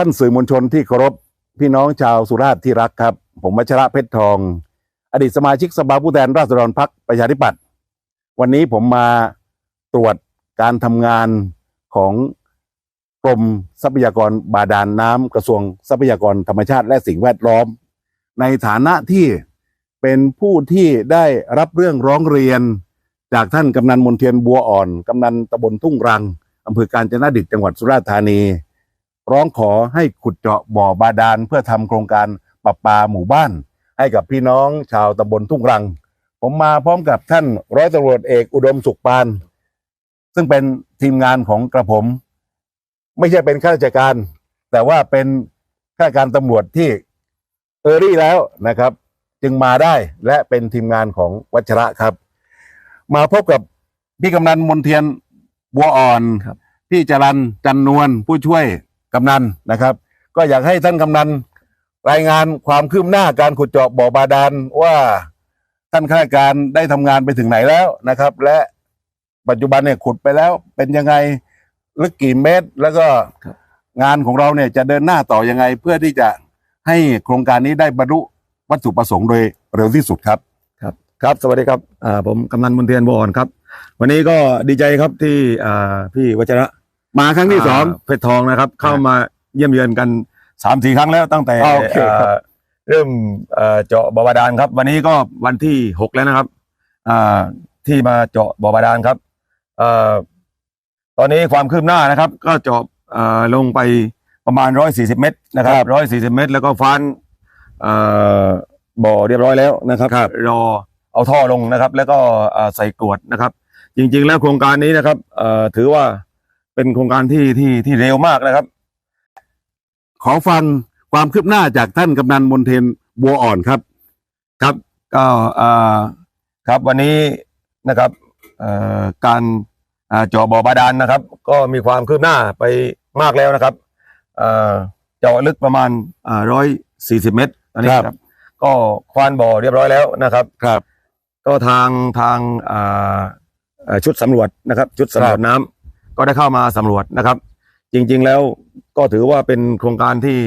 ท่านสื่อมวลชนที่เคารพพี่น้องชาวสุราษฎร์ที่รักครับ ผมวัชระเพชรทอง อดีตสมาชิกสภาผู้แทนราษฎรพรรคประชาธิปัตย์วันนี้ผมมาตรวจการทำงานของกรมทรัพยากรบาดาลน้ำกระทรวงทรัพยากรธรรมชาติและสิ่งแวดล้อม ในฐานะที่เป็นผู้ที่ได้รับเรื่องร้องเรียน จากท่านกำนันมนเทียนบัวอ่อน กำนันตำบลทุ่งรังอำเภอการจนดิตจังหวัดสุราษฎร์ธานี ร้องขอให้ขุดเจาะบ่อบาดาลเพื่อทำโครงการประปาหมู่บ้าน ให้กับพี่น้องชาวตำบลทุ่งรัง ผมมาพร้อมกับท่านร้อยตำรวจเอกอุดมสุขปาน ซึ่งเป็นทีมงานของกระผม ไม่ใช่เป็นข้าราชการ แต่ว่าเป็นข้าราชการตำรวจที่เออรี่แล้วนะครับ จึงมาได้และเป็นทีมงานของวัชระครับ มาพบกับพี่กำนันมนเทียนบัวอ่อนครับพี่จรันจันนวลผู้ช่วย กำนันนะครับ ก็อยากให้ท่านกำนันรายงานความคืบหน้าการขุดเจาะบ่อบาดาลว่าท่านข้าราชการได้ทำงานไปถึงไหนแล้วนะครับ และปัจจุบันเนี่ยขุดไปแล้ว เป็นยังไงลึกกี่เมตร แล้วก็ครับงานของเราเนี่ยจะเดินหน้าต่อยังไง เพื่อที่จะให้โครงการนี้ได้บรรลุวัตถุประสงค์โดยเร็วที่สุดครับ ครับครับสวัสดีครับอ่าผมกำนันมนเทียนบอ่อนครับ วันนี้ก็ดีใจครับที่อ่าพี่วัชระ มาครั้งที่สองาเพชรทองนะครับ เข้ามาเยี่ยมเยือนกันสามสี่ครั้งแล้วตั้งแต่โอเคครับ อ่าเริ่มเอ่อเจาะบ่อบาดาลครับ วันนี้ก็วันที่หกแล้วนะครับอ่าที่มาเจาะบ่อบาดาลครับเอ่อตอนนี้ความคืบหน้านะครับ ก็เจาะอ่าลงไปประมาณร้อยสี่สิบเมตรนะครับร้อยสี่สิบเมตร แล้วก็ฟันอ่าบ่อเรียบร้อยแล้วนะครับรอเอาท่อลงนะครับ แล้วก็อ่าใส่กรวดนะครับ จริงๆ แล้วโครงการนี้นะครับเอ่อถือว่า เป็นโครงการที่ที่ที่เร็วมากนะครับ ขอฟังความคืบหน้าจากท่านกำนันมนเทียนบัวอ่อนครับ ครับก็เอ่อครับวันนี้นะครับเอ่อการอ่าเจาะบ่อบาดาลนะครับ ก็มีความคืบหน้าไปมากแล้วนะครับเอ่อเจาะลึกประมาณร้อยสี่สิบเมตรอันนี้ครับ ครับ ก็ควานบ่อเรียบร้อยแล้วนะครับ ครับ ก็ทางทางอ่าเอ่อชุดสำรวจนะครับ ชุดสำรวจน้ำ ก็ได้เข้ามาสำรวจนะครับ จริง ๆ แล้วก็ถือว่าเป็นโครงการที่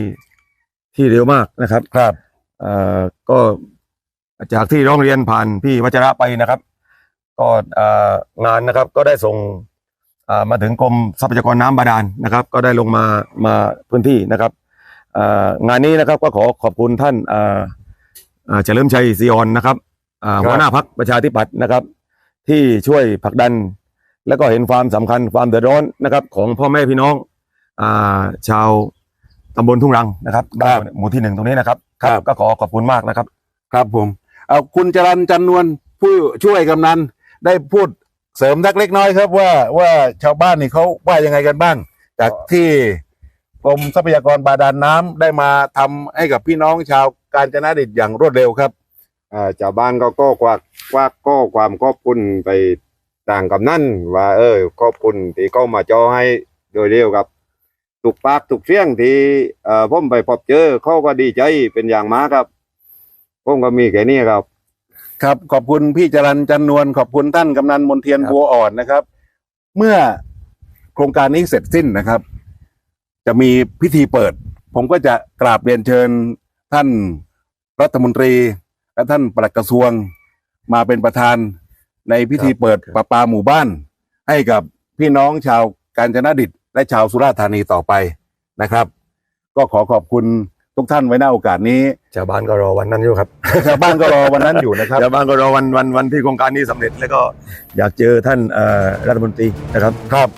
ที่เร็วมากนะครับครับเอ่อก็จากที่ร้องเรียนผ่านพี่วัชระไปนะครับ ก็เอ่องานนะครับก็ได้ส่งอ่ามาถึงกรมทรัพยากรน้ำบาดาลนะครับ ก็ได้ลงมามาพื้นที่นะครับเอ่องานนี้นะครับก็ขอขอบคุณท่านเอ่อเอ่อเฉลิมชัยซีออนนะครับอ่าครับหัวหน้าพักประชาธิปัตย์นะครับ ที่ช่วยผลักดัน แล้วก็เห็นความสำคัญความเดือดร้อนนะครับ ของพ่อแม่พี่น้องอ่าชาวตำบลทุ่งรังนะครับครับหมู่ที่หนึ่งตรงนี้นะครับครับ ก็ขอขอบคุณมากนะครับ ครับผมเอาคุณจรันจันนวลผู้ช่วยกำนันได้พูดเสริมทักเล็กน้อยครับว่าว่าชาวบ้านนี่เขาว่ายังไงกันบ้าง จากที่กรมทรัพยากรบาดาลน้ำได้มาทำให้กับพี่น้องชาวกาญจนดิตอย่างรวดเร็วครับ อ่าชาวบ้านก็ก็กว่ากว่าก็ความขอบคุณไป ต่างกับนั่นว่า เออขอบคุณที่เข้ามาจอให้โดยเร็วครับถูกปากถูกเสียงที่เอ่อผมไปพบเจอเขาก็ดีใจเป็นอย่างมากครับ ผมก็มีแค่นี้ครับ ครับ ขอบคุณพี่จรันจันนวลขอบคุณท่านกำนันมนเทียนครับ บัวอ่อนนะครับ เมื่อโครงการนี้เสร็จสิ้นนะครับ จะมีพิธีเปิด ผมก็จะกราบเรียนเชิญท่านรัฐมนตรี และท่านปลัดกระทรวงมาเป็นประธาน ในพิธีเปิดประปาหมู่บ้าน ให้กับพี่น้องชาวกาญจนดิตและชาวสุราษฎร์ธานีต่อไปนะครับ ก็ขอขอบคุณทุกท่านไว้ในโอกาสนี้ชาวบ้านก็รอวันนั้นอยู่ครับชาวบ้านก็รอวันนั้นอยู่นะครับชาวบ้านก็รอวันวันวันที่โครงการนี้สำเร็จแล้วก็อยากเจอท่านเอ่อรัฐมนตรีนะครับครับ